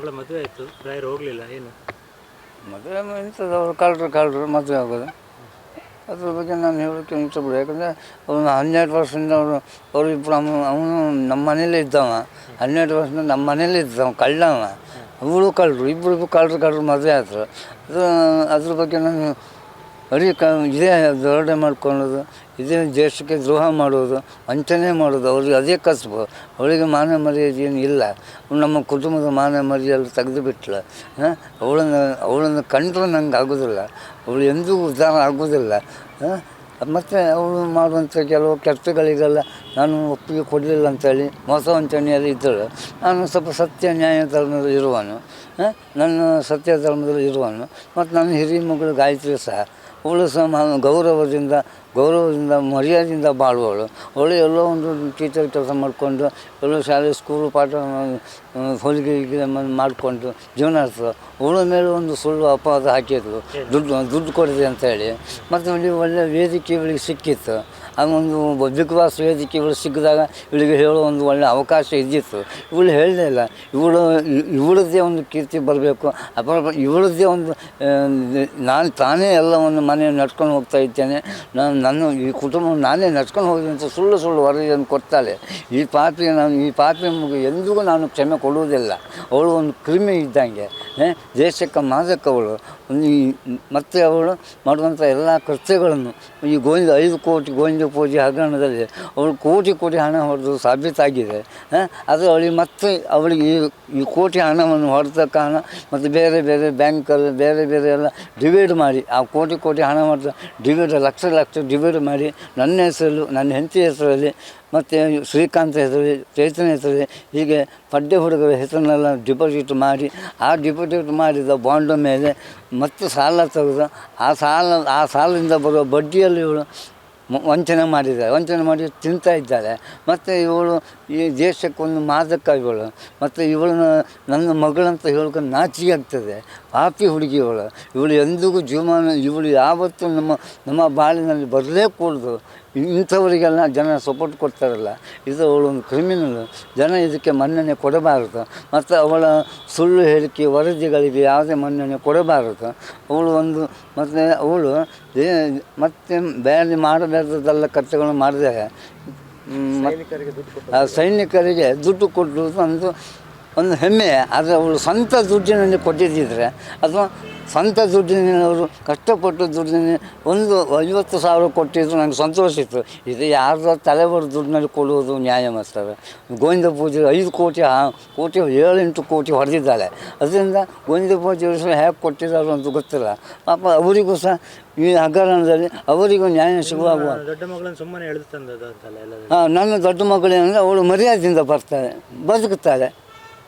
ಮದುವೆ ಆಯಿತು. ಹೋಗಲಿಲ್ಲ, ಏನು? ಮದುವೆ ಎಂಥದ್ದು ಅವ್ರು ಕಳ್ಳರು ಕಳ್ಳರು, ಮದುವೆ ಆಗೋದು. ಅದ್ರ ಬಗ್ಗೆ ನಾನು ಹೇಳೋಕ್ಕೆ ಬಿಡು. ಯಾಕಂದರೆ ಅವನು ಹನ್ನೆರಡು ವರ್ಷದಿಂದ ಅವರು ಅವರು ಇಬ್ಬರು ಅವನು ನಮ್ಮ ಮನೇಲೇ ಇದ್ದವ. ಹನ್ನೆರಡು ವರ್ಷದಿಂದ ನಮ್ಮ ಮನೇಲೇ ಇದ್ದವ ಕಳ್ಳವ. ಅವಳು ಕಳ್ಳರು ಇಬ್ಬರು ಇಬ್ಬರು ಕಳ್ಳರು ಕಳ್ಳರು ಮದುವೆ ಆದರು. ಅದು, ಅದ್ರ ಬಗ್ಗೆ ನಾನು ಬರೀ ಕ, ಇದೇ ದೊರಡೆ ಮಾಡ್ಕೊಳ್ಳೋದು, ಇದೇ ದೇಶಕ್ಕೆ ದ್ರೋಹ ಮಾಡೋದು ವಂಚನೆ ಮಾಡೋದು, ಅವ್ರಿಗೆ ಅದೇ ಕಸಬು. ಅವಳಿಗೆ ಮಾನ ಮರ್ಯಾದೆ ಏನು ಇಲ್ಲ. ನಮ್ಮ ಕುಟುಂಬದ ಮಾನ ಮರ್ಯಾದೆ ತೆಗೆದು ಬಿಟ್ಲು. ಹಾಂ? ಅವಳನ್ನು ಅವಳನ್ನು ಕಂಡ್ರೆ ನಂಗೆ ಆಗೋದಿಲ್ಲ. ಅವಳು ಎಂದೂ ಉದ್ಧಾರ ಆಗೋದಿಲ್ಲ. ಮತ್ತು ಅವಳು ಮಾಡುವಂಥ ಕೆಲವು ಕೆಲಸಗಳಿಗೆಲ್ಲ ನಾನು ಒಪ್ಪಿಗೆ ಕೊಡಲಿಲ್ಲ ಅಂತೇಳಿ ಮೋಸ ವಂಚನೆಯಲ್ಲಿ ಇದ್ದಳು. ನಾನು ಸ್ವಲ್ಪ ಸತ್ಯ ನ್ಯಾಯ ಧರ್ಮದಲ್ಲಿ ಇರುವನು ನನ್ನ ಸತ್ಯ ಧರ್ಮದಲ್ಲಿ ಇರುವನು, ಮತ್ತು ನನ್ನ ಹಿರಿಯ ಮಗಳು ಗಾಯತ್ರಿ ಸಹ. ಅವಳು ಸಹ ಗೌರವದಿಂದ ಗೌರವದಿಂದ, ಮರ್ಯಾದೆಯಿಂದ ಬಾಳುವಳು. ಅವಳು ಎಲ್ಲೋ ಒಂದು ಟೀಚರ್ ಕೆಲಸ ಮಾಡಿಕೊಂಡು, ಎಲ್ಲೋ ಶಾಲೆ ಸ್ಕೂಲು ಪಾಠ ಹೊಲಿಗೆ ಮಾಡಿಕೊಂಡು ಜೀವನ ನಡೆಸ್ತಳು ಅವಳ ಮೇಲೆ ಒಂದು ಸುಳ್ಳು ಅಪವಾದ ಹಾಕಿದ್ರು ದುಡ್ಡು ದುಡ್ಡು ಕೊಡಿದೆ ಅಂತೇಳಿ. ಮತ್ತು ಇಲ್ಲಿ ಒಳ್ಳೆ ವೇದಿಕೆಗಳಿಗೆ ಸಿಕ್ಕಿತ್ತು. ಬಿಗ್ ಬಾಸ್ ವೇದಿಕೆ ಇವಳು ಸಿಕ್ಕಿದಾಗ ಇವಳಿಗೆ ಹೇಳೋ ಒಂದು ಒಳ್ಳೆ ಅವಕಾಶ ಇದ್ದಿತ್ತು. ಇವಳು ಹೇಳಲೇ ಇಲ್ಲ. ಇವಳು, ಇವಳದ್ದೇ ಒಂದು ಕೀರ್ತಿ ಬರಬೇಕು. ಅಪರ ಇವಳದ್ದೇ ಒಂದು ನಾನು ತಾನೇ ಒಂದು ಮನೆ ನಡ್ಕೊಂಡು ಹೋಗ್ತಾ ಇದ್ದೇನೆ. ನಾನು, ನನ್ನ ಈ ಕುಟುಂಬ ನಾನೇ ನಡ್ಕೊಂಡು ಹೋಗಿದೆ ಅಂತ ಸುಳ್ಳು ಸುಳ್ಳು ವರದಿಯನ್ನು ಕೊಡ್ತಾಳೆ. ಈ ಪಾತ್ರೆ ನಾನು, ಈ ಮಗು ಎಂದಿಗೂ ನಾನು ಕ್ಷಮೆ ಕೊಡುವುದಿಲ್ಲ. ಅವಳು ಒಂದು ಕ್ರಿಮಿ ಇದ್ದಂಗೆ ದೇಶಕ್ಕೆ ಮಾದಕ್ಕವಳು ಮತ್ತೆ ಅವಳು ಮಾಡುವಂಥ ಎಲ್ಲ ಕೃತ್ಯಗಳನ್ನು, ಈ ಗೋವಿಂದ ಐದು ಕೋಟಿ ಗೋವಿಂದ ಪೂಜೆ ಹಗರಣದಲ್ಲಿ ಅವಳು ಕೋಟಿ ಕೋಟಿ ಹಣ ಹೊಡೆದು ಸಾಬೀತಾಗಿದೆ ಅದು ಅವಳಿಗೆ ಮತ್ತೆ ಅವಳಿಗೆ ಈ ಈ ಕೋಟಿ ಹಣವನ್ನು ಹೊಡೆದ ಕಾರಣ ಮತ್ತು ಬೇರೆ ಬೇರೆ ಬ್ಯಾಂಕಲ್ಲಿ ಬೇರೆ ಬೇರೆ ಎಲ್ಲ ಡಿವೈಡ್ ಮಾಡಿ, ಆ ಕೋಟಿ ಕೋಟಿ ಹಣ ಹೊಡೆದ ಡಿವೈಡ್, ಲಕ್ಷ ಲಕ್ಷ ಡಿವೈಡ್ ಮಾಡಿ ನನ್ನ ಹೆಸರು ನನ್ನ ಹೆಂಡತಿ ಹೆಸರಲ್ಲಿ ಮತ್ತು ಶ್ರೀಕಾಂತ್ ಹೆಸರಲ್ಲಿ, ಚೈತನ್ಯ ಹೆಸರಲ್ಲಿ ಹೀಗೆ ಪಡ್ಡೆ ಹುಡುಗರ ಹೆಸರನ್ನೆಲ್ಲ ಡಿಪಾಸಿಟ್ ಮಾಡಿ, ಆ ಡಿಪಾಸಿಟ್ ಮಾಡಿದ ಬಾಂಡ್ ಮೇಲೆ ಮತ್ತೆ ಸಾಲ ತೆಗೆದು ಆ ಸಾಲ, ಆ ಸಾಲದಿಂದ ಬರುವ ಬಡ್ಡಿಯಲ್ಲಿ ಇವಳು ವಂಚನೆ ಮಾಡಿದ್ದಾರೆ. ವಂಚನೆ ಮಾಡಿ ತಿಂತಾ ಇದ್ದಾರೆ. ಮತ್ತು ಇವಳು ಈ ದೇಶಕ್ಕೊಂದು ಮಾದಕ ಇವಳು ಮತ್ತು ಇವಳನ್ನ ನನ್ನ ಮಗಳಂತ ಹೇಳ್ಕೊಂಡು ನಾಚಿಕೆ ಆಗ್ತದೆ ಪಾಪಿ ಹುಡುಗಿ ಇವಳು. ಇವಳು ಎಂದಿಗೂ ಜೀವಮಾನ, ಇವಳು ಯಾವತ್ತೂ ನಮ್ಮ ನಮ್ಮ ಬಾಳಿನಲ್ಲಿ ಬರಲೇ ಕೂಡದು. ಇಂಥವರಿಗೆಲ್ಲ ಜನ ಸಪೋರ್ಟ್ ಕೊಡ್ತಾರಲ್ಲ ಇದು ಒಂದು ಕ್ರಿಮಿನಲ್ ಜನ ಇದಕ್ಕೆ ಮನ್ನಣೆ ಕೊಡಬಾರದು. ಮತ್ತು ಅವಳ ಸುಳ್ಳು ಹೇಳಿಕೆ ವರದಿಗಳಿಗೆ ಯಾವುದೇ ಮನ್ನಣೆ ಕೊಡಬಾರದು. ಅವಳು ಒಂದು ಮತ್ತು ಅವಳು ಮತ್ತೆ ಬೇರೆ ಮಾಡಬೇಕಾದಲ್ಲ ಸೈನಿಕರಿಗೆ ದುಡ್ಡು ಕೊಡುವುದು ಆ ಸೈನಿಕರಿಗೆ ದುಡ್ಡು ಕೊಟ್ಟರು ಒಂದು ಒಂದು ಹೆಮ್ಮೆ. ಆದರೆ ಅವಳು ಸ್ವಂತ ದುಡ್ಡಿನಲ್ಲಿ ಕೊಟ್ಟಿದ್ದಿದ್ರೆ ಅಥವಾ ಸ್ವಂತ ದುಡ್ಡಿನವರು ಕಷ್ಟಪಟ್ಟು ದುಡ್ಡಿನ ಒಂದು ಐವತ್ತು ಸಾವಿರ ಕೊಟ್ಟಿದ್ರು ನನಗೆ ಸಂತೋಷ ಇತ್ತು. ಇದು ಯಾರು ತಲೆ ಬರೋ ದುಡ್ಡಿನಲ್ಲಿ ಕೊಡುವುದು ನ್ಯಾಯ ಮಾಡ್ತಾರೆ ಗೋವಿಂದ ಪೂಜೆ ಐದು ಕೋಟಿ ಆ- ಕೋಟಿ ಏಳೆಂಟು ಕೋಟಿ ಹೊಡೆದಿದ್ದಾಳೆ. ಅದರಿಂದ ಗೋವಿಂದ ಪೂಜೆ ಹೇಗೆ ಕೊಟ್ಟಿದ್ದಾರೆ ಅಂತ ಗೊತ್ತಿಲ್ಲ. ಪಾಪ ಅವರಿಗೂ ಸಹ ಈ ಹಗರಣದಲ್ಲಿ ಅವರಿಗೂ ನ್ಯಾಯ ಸಿಗುವಾಗ ಹಾಂ ನನ್ನ ದೊಡ್ಡ ಮಗಳೇನಂದರೆ ಅವಳು ಮರ್ಯಾದೆಯಿಂದ ಬರ್ತಾಳೆ ಬದುಕುತ್ತಾಳೆ.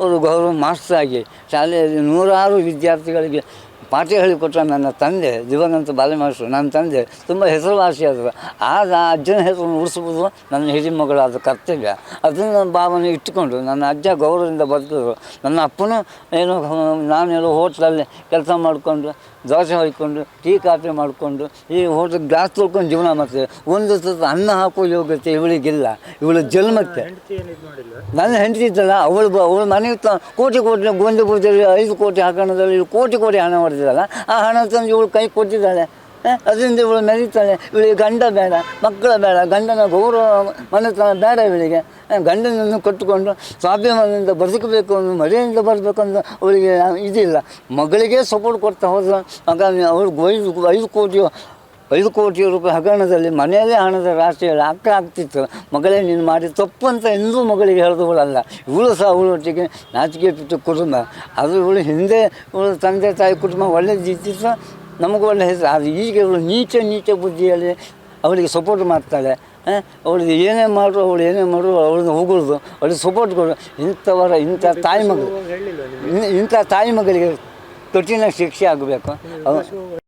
ಅವರು ಗೌರವ ಮಾಸ್ಟರ್ ಆಗಿ ಶಾಲೆಯಲ್ಲಿ ನೂರಾರು ವಿದ್ಯಾರ್ಥಿಗಳಿಗೆ ಪಾಠ ಹೇಳಿಕೊಟ್ಟ ನನ್ನ ತಂದೆ, ದಿವಂಗತ ಬಾಲಮಾಸ್ಟ್ರು ನನ್ನ ತಂದೆ ತುಂಬ ಹೆಸರುವಾಸಿಯಾದರು ಆಗ ಅಜ್ಜನ ಹೆಸರನ್ನು ಉಳಿಸುವುದು ನನ್ನ ಹಿರಿಮಗಳಾದ ಕರ್ತವ್ಯ. ಅದನ್ನು ಭಾವನೆ ಇಟ್ಟುಕೊಂಡು ನನ್ನ ಅಜ್ಜ ಗೌರವದಿಂದ ಬದುಕಿದ್ರು. ನನ್ನ ಅಪ್ಪನೂ ಏನೋ ನಾನೆಲ್ಲೋ ಹೋಟ್ಲಲ್ಲಿ ಕೆಲಸ ಮಾಡಿಕೊಂಡು, ದೋಸೆ ಹೊಯ್ಕೊಂಡು, ಟೀ ಕಾಫಿ ಮಾಡಿಕೊಂಡು, ಈ ಹೋಟ್ಲ್ ಗ್ಲಾಸ್ ತೊಳ್ಕೊಂಡು ಜೀವನ ಮಾಡ್ತೇವೆ ಒಂದು ತುತ್ತು ಅನ್ನ ಹಾಕೋ ಯೋಗ್ಯತೆ ಇವಳಿಗಿಲ್ಲ. ಇವಳು ಜನ್ಮಕ್ಕೆ. ನನ್ನ ಹೆಂಡತಿ ಇದ್ದಲ್ಲ, ಅವಳು ಅವಳು ಮನೆ ಕೋಟಿ ಕೋಟಿ ಒಂದು ಕೋಟಿ ಐದು ಕೋಟಿ ಹಾಕೋಣದಲ್ಲಿ ಕೋಟಿ ಕೋಟಿ ಹಣ ಹೊಡೆದಿದ್ದಲ್ಲ ಆ ಹಣ ತಂದು ಇವಳು ಕೈ ಕೊಟ್ಟಿದ್ದಾಳೆ. ಅದರಿಂದ ಇವಳು ಮೆರೀತಾಳೆ. ಇವಳಿಗೆ ಗಂಡ ಬೇಡ, ಮಕ್ಕಳ ಬೇಡ, ಗಂಡನ ಗೌರವ, ಮನೆತನ ಬೇಡ ಇವಳಿಗೆ. ಗಂಡನನ್ನು ಕಟ್ಟಿಕೊಂಡು ಸ್ವಾಭಿಮಾನದಿಂದ ಬದುಕಬೇಕು ಅನ್ನೋ ಮರೆಯಿಂದ ಬರಬೇಕು ಅಂತ ಅವಳಿಗೆ ಇದಿಲ್ಲ. ಮಗಳಿಗೆ ಸಪೋರ್ಟ್ ಕೊಡ್ತಾ ಹೋದ್ರೆ. ಮಗ ಅವಳು ಐದು ಐದು ಕೋಟಿ ಐದು ಕೋಟಿ ರೂಪಾಯಿ ಹಗರಣದಲ್ಲಿ ಮನೆಯಲ್ಲೇ ಹಣದ ರಾಶಿ ಅಕ್ಕ ಆಗ್ತಿತ್ತು. ಮಗಳೇ ನೀನು ಮಾಡಿ ತಪ್ಪು ಅಂತ ಎಂದೂ ಮಗಳಿಗೆ ಹೇಳಿದವಳಲ್ಲ. ಇವಳು ಸಹ ಅವಳೊಟ್ಟಿಗೆ ನಾಚಿಕೆ ಬಿಟ್ಟು ಕುಟುಂಬ. ಅದು ಇವಳು ಹಿಂದೆ ಇವಳು ತಂದೆ ತಾಯಿ ಕುಟುಂಬ ಒಳ್ಳೆದಿತ್ತು ನಮಗೂ ಒಳ್ಳೆ ಹೆಸರು. ಅದು ಈಗ ಇವಳು ನೀಚ ನೀಚ ಬುದ್ಧಿಯಲ್ಲಿ ಅವಳಿಗೆ ಸಪೋರ್ಟ್ ಮಾಡ್ತಾಳೆ. ಅವಳಿಗೆ ಏನೇ ಮಾಡ್ರು ಅವಳು ಏನೇ ಮಾಡ್ರು ಅವಳನ್ನ ಹೋಗೋದು ಅವಳಿಗೆ ಸಪೋರ್ಟ್ ಕೊಡು. ಇಂಥವರ ಇಂಥ ತಾಯಿ ಮಗಳು ಇಂಥ ತಾಯಿ ಮಗಳಿಗೆ ಕಠಿಣ ಶಿಕ್ಷೆ ಆಗಬೇಕು.